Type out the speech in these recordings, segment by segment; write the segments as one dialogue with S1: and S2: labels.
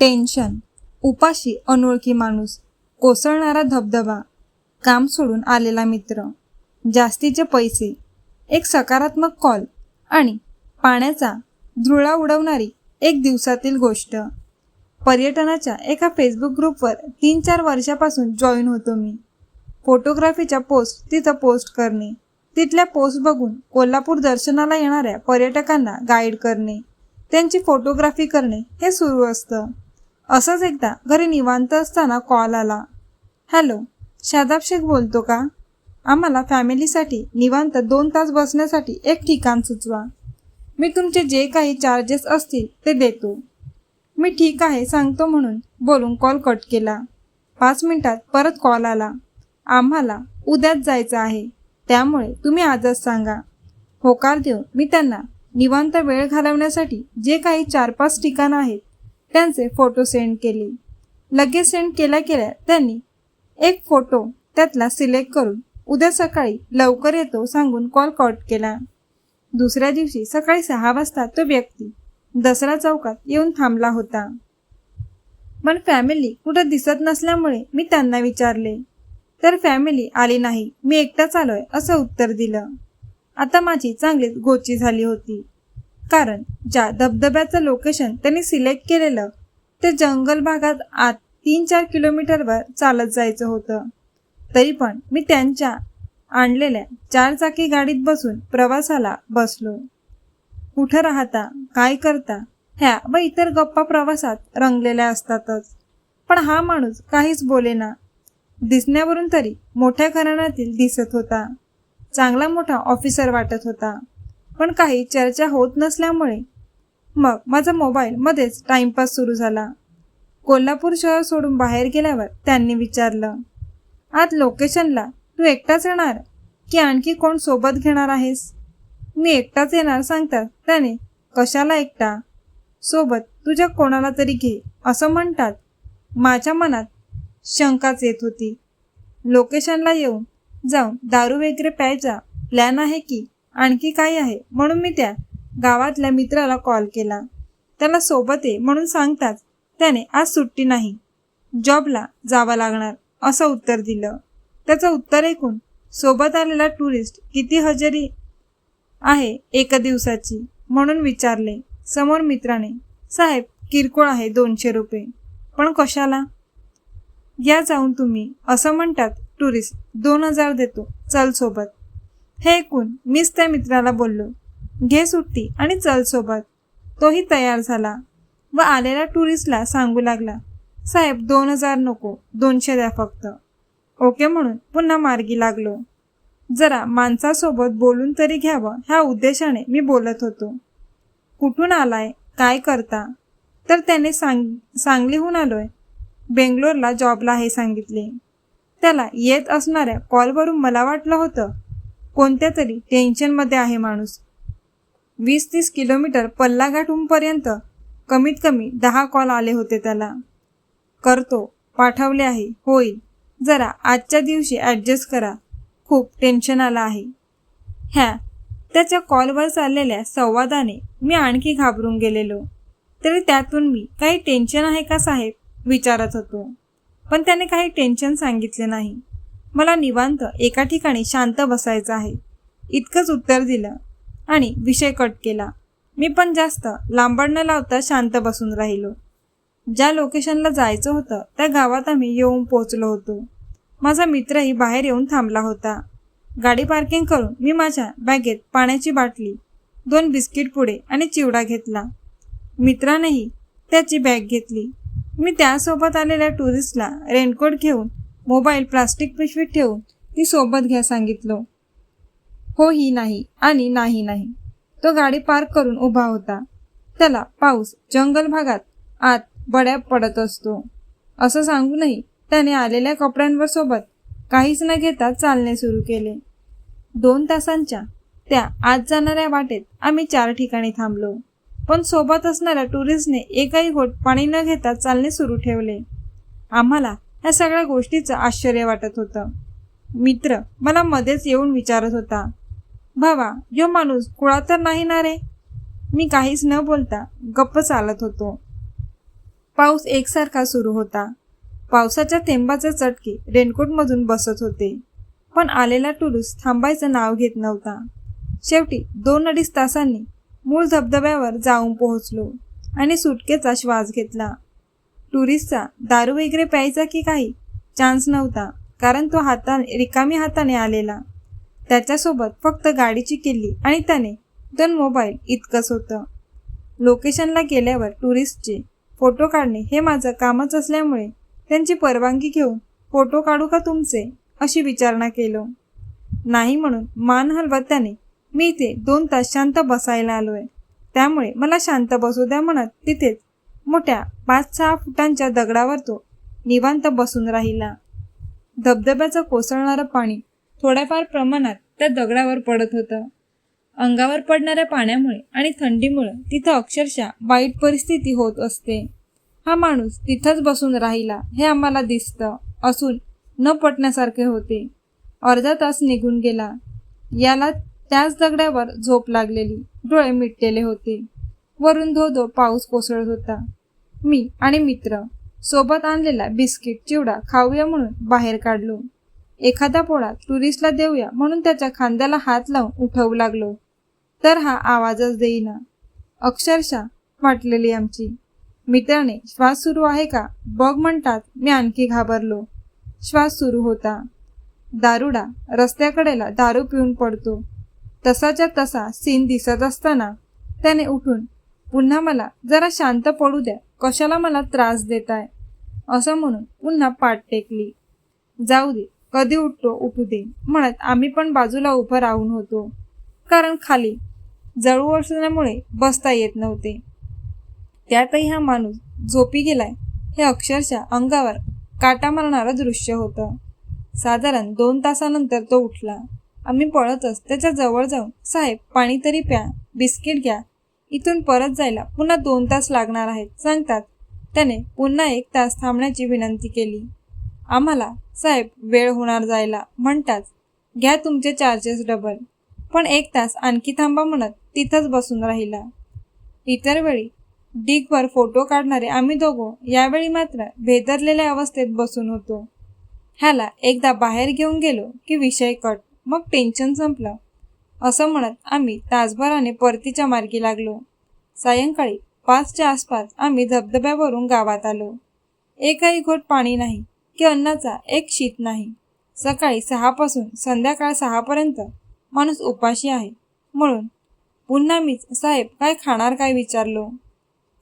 S1: Tension उपाशी अनोळखी माणूस कोसळणारा धबधबा काम सोडून आलेला मित्र जास्तीचे पैसे एक सकारात्मक कॉल आणि पाण्याचा धुळा उडवणारी एक दिवसातील गोष्ट. पर्यटनाच्या एका फेसबुक ग्रुपवर तीन चार वर्षापासून जॉईन होतो मी. फोटोग्राफीच्या पोस्ट तिथं पोस्ट करणे तिथल्या पोस्ट बघून कोल्हापूर दर्शनाला येणाऱ्या पर्यटकांना गाईड करणे त्यांची फोटोग्राफी करणे हे सुरू असतं. असंच एकदा घरी निवांत असताना कॉल आला. हॅलो शादाब शेख बोलतो का? आम्हाला फॅमिलीसाठी निवांत दोन तास बसण्यासाठी एक ठिकाण सुचवा. मी तुमचे जे काही चार्जेस असतील ते देतो. मी ठीक आहे सांगतो म्हणून बोलून कॉल कट केला. पाच मिनिटात परत कॉल आला. आम्हाला उद्याच जायचं आहे. त्यामुळे तुम्ही आजच सांगा. होकार देऊन मी त्यांना निवांत वेळ घालवण्यासाठी जे काही चार पाच ठिकाणं आहेत त्यांचे फोटो सेंड केले. लगेच सेंड केल्या केल्या त्यांनी एक फोटो त्यातला सिलेक्ट करून उद्या सकाळी लवकर येतो सांगून कॉल कॉट केला. दुसऱ्या दिवशी सकाळी सहा वाजता तो व्यक्ती दसरा चौकात येऊन थांबला होता. पण फॅमिली कुठं दिसत नसल्यामुळे मी त्यांना विचारले. तर फॅमिली आली नाही मी एकटाच आलोय असं उत्तर दिलं. आता माझी चांगलीच गोची झाली होती. कारण ज्या धबधब्याचं लोकेशन त्यांनी सिलेक्ट केलेलं ते जंगल भागात आत तीन चार किलोमीटरवर चालत जायचं होतं. तरी पण मी त्यांच्या आणलेल्या चार चाकी गाडीत बसून प्रवासाला बसलो. कुठं राहता काय करता ह्या व इतर गप्पा प्रवासात रंगलेल्या असतातच. पण हा माणूस काहीच बोलेना दिसण्यावरून तरी मोठ्या घराण्यातील दिसत होता. चांगला मोठा ऑफिसर वाटत होता. पण काही चर्चा होत नसल्यामुळे मग माझा मोबाईल मध्येच टाइमपास सुरू झाला. कोल्हापूर शहर सोडून बाहेर गेल्यावर त्यांनी विचारलं आज लोकेशनला तू एकटाच येणार? की आणखी कोण सोबत घेणार आहेस? मी एकटाच येणार सांगतात त्याने कशाला एकटा? सोबत तुझ्या कोणाला तरी घे असं म्हणतात. माझ्या मनात शंकाच येत होती. लोकेशनला येऊन जाऊन दारू वगैरे प्यायचा प्लॅन आहे की आणखी काय आहे. म्हणून मी त्या गावातल्या मित्राला कॉल केला. त्याला सोबत आहे म्हणून सांगताच त्याने आज सुट्टी नाही. जॉबला जावं लागणार. असं उत्तर दिलं. त्याचं उत्तर ऐकून सोबत आलेला टुरिस्ट किती हजेरी आहे एका दिवसाची? म्हणून विचारले समोर मित्राने. साहेब किरकोळ आहे दोनशे रुपये. पण कशाला? या जाऊन तुम्ही. असं म्हणतात टुरिस्ट दोन हजार देतो. चल सोबत. हे ऐकून मीच त्या मित्राला बोललो घे सुट्टी आणि चल सोबत. तोही तयार झाला व आलेल्या टुरिस्टला सांगू लागला साहेब दोन हजार नको दोनशे द्या फक्त. ओके म्हणून पुन्हा मार्गी लागलो. जरा माणसासोबत बोलून तरी घ्यावं ह्या उद्देशाने मी बोलत होतो. कुठून आलाय? काय करता? तर त्याने सांग सांगलीहून आलोय. बेंगलोरला जॉबला हे सांगितले. त्याला येत असणाऱ्या कॉलवरून मला वाटलं होतं कोणत्या तरी टेन्शनमध्ये आहे माणूस. वीस तीस किलोमीटर पल्लाघाटहूनपर्यंत कमीत कमी दहा कॉल आले होते त्याला. करतो पाठवले आहे होईल. जरा आजच्या दिवशी ॲडजस्ट करा. खूप टेन्शन आलं आहे. ह्या त्याच्या कॉलवर चाललेल्या संवादाने मी आणखी घाबरून गेलेलो. तरी त्यातून मी काही टेन्शन आहे का साहेब? विचारत होतो. पण त्याने काही टेन्शन सांगितले नाही. मला निवांत एका ठिकाणी शांत बसायचं आहे. इतकंच उत्तर दिलं आणि विषय कट केला. मी पण जास्त लांबड न लावता शांत बसून राहिलो. ज्या लोकेशनला जायचं होतं त्या गावात आम्ही येऊन पोचलो होतो. माझा मित्रही बाहेर येऊन थांबला होता. गाडी पार्किंग करून मी माझ्या बॅगेत पाण्याची बाटली दोन बिस्किट पुडे आणि चिवडा घेतला. मित्रानेही त्याची बॅग घेतली. मी त्यासोबत आलेल्या टुरिस्टला रेनकोट घेऊन मोबाईल प्लास्टिक पिशवीत ठेवून ती सोबत घ्या सांगितलं. हो ही नाही आणि नाही नाही. तो गाडी पार्क करून उभा होता. त्याला पाऊस जंगल भागात आत बड्या पडत असतो. असं सांगूनही त्याने आलेल्या कपड्यांवर सोबत काहीच न घेता चालणे सुरू केले. दोन तासांच्या त्या आत जाणाऱ्या वाटेत आम्ही चार ठिकाणी थांबलो. पण सोबत असणाऱ्या टुरिस्टने एकही घोट पाणी न घेता चालणे सुरू ठेवले. आम्हाला ह्या सगळ्या गोष्टीचं आश्चर्य वाटत होतं. मित्र मला मध्येच येऊन विचारत होता भावा यो माणूस कुळा तर नाही ना रे? मी काहीच न बोलता गप्प चालत होतो. पाऊस एकसारखा सुरू होता. पावसाच्या थेंबाचे चटके रेनकोटमधून बसत होते. पण आलेला टुरुस थांबायचं नाव घेत नव्हता. शेवटी दोन अडीच तासांनी मूळ धबधब्यावर जाऊन पोहोचलो आणि सुटकेचा श्वास घेतला. टुरिस्टचा दारू वगैरे प्यायचा की काही? चान्स नव्हता. कारण तो हाताने रिकामी हाताने आलेला. त्याच्यासोबत फक्त गाडीची किल्ली आणि त्याने दोन मोबाईल इतकंच होतं. लोकेशनला गेल्यावर टुरिस्टचे फोटो काढणे हे माझं कामच असल्यामुळे त्यांची परवानगी घेऊन फोटो काढू का तुमचे? अशी विचारणा केलो. नाही म्हणून मान हलवत त्याने मी इथे दोन तास शांत बसायला आलोय. त्यामुळे मला शांत बसू द्या म्हणत तिथेच मोठ्या पाच सहा फुटांच्या दगडावर तो निवांत बसून राहिला. धबधब्याचं कोसळणारं पाणी थोड्याफार प्रमाणात त्या दगडावर पडत होतं. अंगावर पडणाऱ्या पाण्यामुळे आणि थंडीमुळे तिथं अक्षरशः वाईट परिस्थिती होत असते. हा माणूस तिथंच बसून राहिला हे आम्हाला दिसतं असून न पटण्यासारखे होते. अर्धा तास निघून गेला. याला त्याच दगडावर झोप लागलेली. डोळे मिटलेले होते. वरून धो धो पाऊस कोसळत होता. मी आणि मित्र सोबत आणलेला बिस्किट चिवडा खाऊया म्हणून बाहेर काढलो. एखादा पोळा टुरिस्टला देऊया म्हणून त्याच्या खांद्याला हात लावून उठवू लागलो. तर हा आवाजच देईना. अक्षरशः वाटलेली आमची. मित्राने श्वास सुरू आहे का? बघ म्हणतात मी आणखी घाबरलो. श्वास सुरू होता. दारुडा रस्त्याकडेला दारू पिऊन पडतो. तसाच्या तसा सीन दिसत असताना त्याने उठून पुन्हा मला जरा शांत पडू द्या. कशाला मला त्रास देताय? असं म्हणून पुन्हा पाठ टेकली. जाऊ दे कधी उठतो उठू दे म्हणत आम्ही पण बाजूला उभं राहून होतो. कारण खाली जळू असल्यामुळे बसता येत नव्हते. त्यातही हा माणूस झोपी गेलाय हे अक्षरशः अंगावर काटा मारणारं दृश्य होतं. साधारण दोन तासानंतर तो उठला. आम्ही पळतच त्याच्याजवळ जाऊन साहेब पाणी तरी प्या बिस्किट घ्या इथून परत जायला पुन्हा दोन तास लागणार आहेत सांगतात. त्याने पुन्हा एक तास थांबण्याची विनंती केली. आम्हाला साहेब वेळ होणार जायला म्हणतात. घ्या तुमचे चार्जेस डबल पण एक तास आणखी थांबा म्हणत तिथंच बसून राहिला. इतर वेळी डिगवर फोटो काढणारे आम्ही दोघं यावेळी मात्र भेदरलेल्या अवस्थेत बसून होतो. ह्याला एकदा बाहेर घेऊन गेलो की विषय कट. मग टेन्शन संपलं. असं म्हणत आम्ही तासभराने परतीच्या मार्गी लागलो. सायंकाळी पाचच्या आसपास आम्ही धबधब्यावरून गावात आलो. एकही घोट पाणी नाही की अन्नाचा एक शीत नाही. सकाळी सहापासून संध्याकाळ सहापर्यंत माणूस उपाशी आहे. म्हणून पुन्हा मीच साहेब काय खाणार काय विचारलो.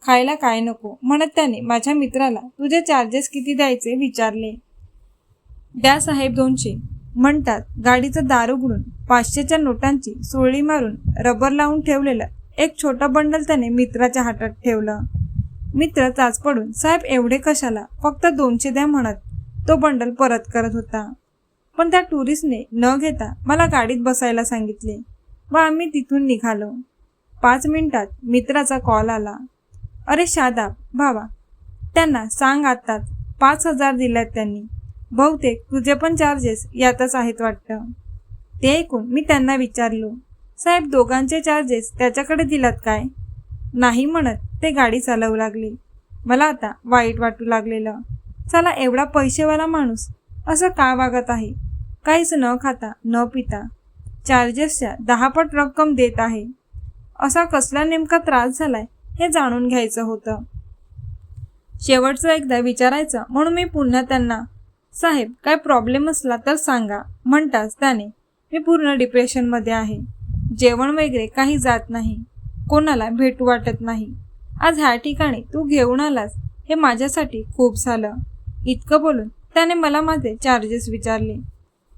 S1: खायला काय नको म्हणत त्याने माझ्या मित्राला तुझे चार्जेस किती द्यायचे विचारले. द्या साहेब दोनशे. म्हणतात गाडीचं दार उघडून पाचशेच्या नोटांची सोळी मारून रबर लावून ठेवलेलं एक छोटा बंडल त्याने मित्राच्या हातात ठेवलं. मित्र चाच पडून साहेब एवढे कशाला? फक्त दोनशे द्या म्हणत. तो बंडल परत करत होता. पण त्या टुरिस्टने न घेता मला गाडीत बसायला सांगितले व आम्ही तिथून निघालो. पाच मिनिटात मित्राचा कॉल आला. अरे शादाब भावा त्यांना सांग आत्ताच पाच हजार दिल्यात त्यांनी. बहुतेक तुझे पण चार्जेस यातच आहेत वाटतं. ते ऐकून मी त्यांना विचारलो साहेब दोघांचे चार्जेस त्याच्याकडे दिलात काय? नाही म्हणत. ते गाडी चालवू लागले. मला आता वाईट वाटू लागलेलं. चला एवढा पैसेवाला माणूस असं का वागत आहे? काहीच न खाता न पिता. चार्जेसच्या दहापट रक्कम देत आहे. असा कसला नेमका त्रास झालाय हे जाणून घ्यायचं होतं. शेवटचं एकदा विचारायचं म्हणून मी पुन्हा त्यांना साहेब काय प्रॉब्लेम असला तर सांगा म्हणताच त्याने. मी पूर्ण डिप्रेशनमध्ये आहे. जेवण वगैरे काही जात नाही. कोणाला भेटू वाटत नाही. आज ह्या ठिकाणी तू घेऊन आलास हे माझ्यासाठी खूप झालं. इतकं बोलून त्याने मला माझे चार्जेस विचारले.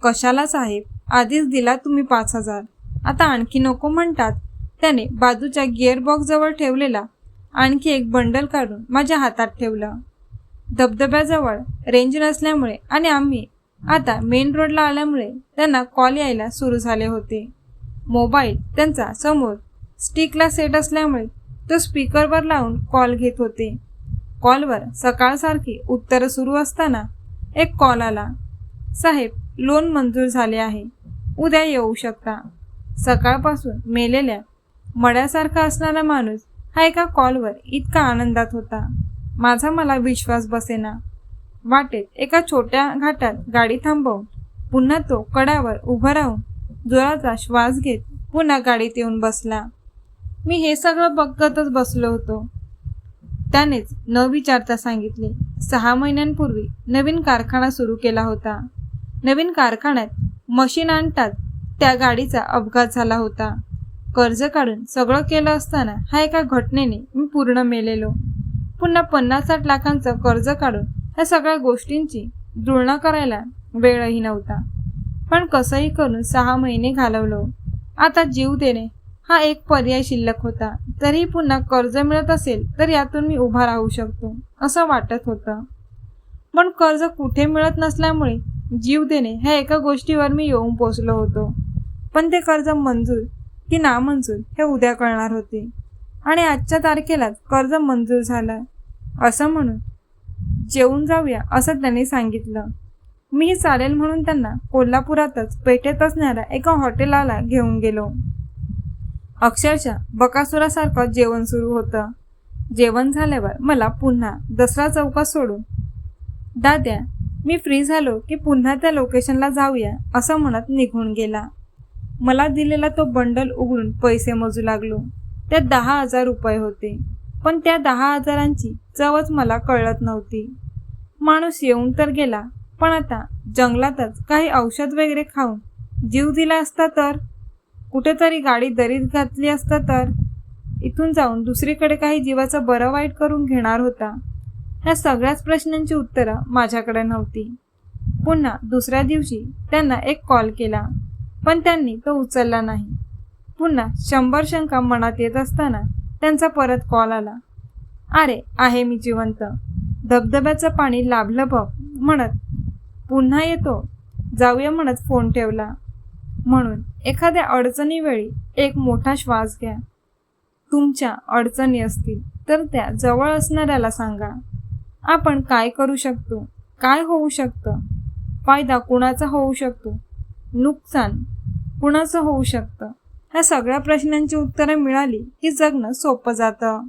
S1: कशाला साहेब? आधीच दिला तुम्ही पाच हजार. आता आणखी नको म्हणतात. त्याने बाजूच्या गिअरबॉक्सजवळ ठेवलेला आणखी एक बंडल काढून माझ्या हातात ठेवलं. धबधब्याजवळ रेंज नसल्यामुळे आणि आम्ही आता मेन रोडला आल्यामुळे त्यांना कॉल यायला सुरू झाले होते. मोबाईल त्यांचा समोर स्टिकला सेट असल्यामुळे तो स्पीकरवर लावून कॉल घेत होते. कॉलवर सकाळसारखी उत्तरं सुरू असताना एक कॉल आला. साहेब लोन मंजूर झाले आहे. उद्या येऊ शकता. सकाळपासून मेलेल्या मड्यासारखा असणारा माणूस हा एका कॉलवर इतका आनंदात होता. माझा मला विश्वास बसेना. वाटेत एका छोट्या घाटात गाडी थांबवून पुन्हा तो कड्यावर उभा राहून जोराचा श्वास घेत पुन्हा गाडीत येऊन बसला. मी हे सगळं बघतच बसलो होतो. त्यानेच न विचारता सांगितले सहा महिन्यांपूर्वी नवीन कारखाना सुरू केला होता. नवीन कारखान्यात मशीन आणतात त्या गाडीचा अपघात झाला होता. कर्ज काढून सगळं केलं असताना हा एका घटनेने मी पूर्ण मेलेलो. पुन्हा पन्नास साठ लाखांचं कर्ज काढून ह्या सगळ्या गोष्टींची तुलना करायला वेळही नव्हता. पण कसंही करून सहा महिने घालवलो. आता जीव देणे हा एक पर्याय शिल्लक होता. तरीही पुन्हा कर्ज मिळत असेल तर यातून मी उभा राहू शकतो असं वाटत होतं. पण कर्ज कुठे मिळत नसल्यामुळे जीव देणे ह्या एका गोष्टीवर मी येऊन पोचलो होतो. पण ते कर्ज मंजूर की नामंजूर हे उद्या कळणार होते. आणि आजच्या तारखेलाच कर्ज मंजूर झालं असं म्हणून जेवून जाऊया असं त्यांनी सांगितलं. मी चालेल म्हणून त्यांना कोल्हापुरातच पेठेत असणाऱ्या एका हॉटेलाला घेऊन गेलो. अक्षरशः बकासुरासारखं जेवण सुरू होतं. जेवण झाल्यावर मला पुन्हा दसरा चौकात सोडून दाद्या मी फ्री झालो की पुन्हा त्या लोकेशनला जाऊया असं म्हणत निघून गेला. मला दिलेला तो बंडल उघडून पैसे मोजू लागलो. त्यात दहा हजार रुपये होते. पण त्या दहा हजारांची चवच मला कळत नव्हती. माणूस येऊन तर गेला पण आता जंगलातच काही औषध वगैरे खाऊन जीव दिला असता तर कुठेतरी गाडी दरीत घातली असता तर इथून जाऊन दुसरीकडे काही जीवाचं बरं वाईट करून घेणार होता. ह्या सगळ्याच प्रश्नांची उत्तरं माझ्याकडे नव्हती. पुन्हा दुसऱ्या दिवशी त्यांना एक कॉल केला पण त्यांनी तो उचलला नाही. पुन्हा शंभर शंका मनात येत असताना त्यांचा परत कॉल आला. अरे आहे मी जिवंत. धबधब्याचं पाणी लाभलं बघ म्हणत. पुन्हा येतो. जाऊया म्हणत फोन ठेवला. म्हणून एखाद्या अडचणीवेळी एक मोठा श्वास घ्या. तुमच्या अडचणी असतील तर त्या जवळ असणाऱ्याला सांगा. आपण काय करू शकतो? काय होऊ शकतं? फायदा कुणाचा होऊ शकतो? नुकसान कुणाचं होऊ शकतं? या सगळ्या प्रश्नांची उत्तरं मिळाली की जगणं सोपं जातं.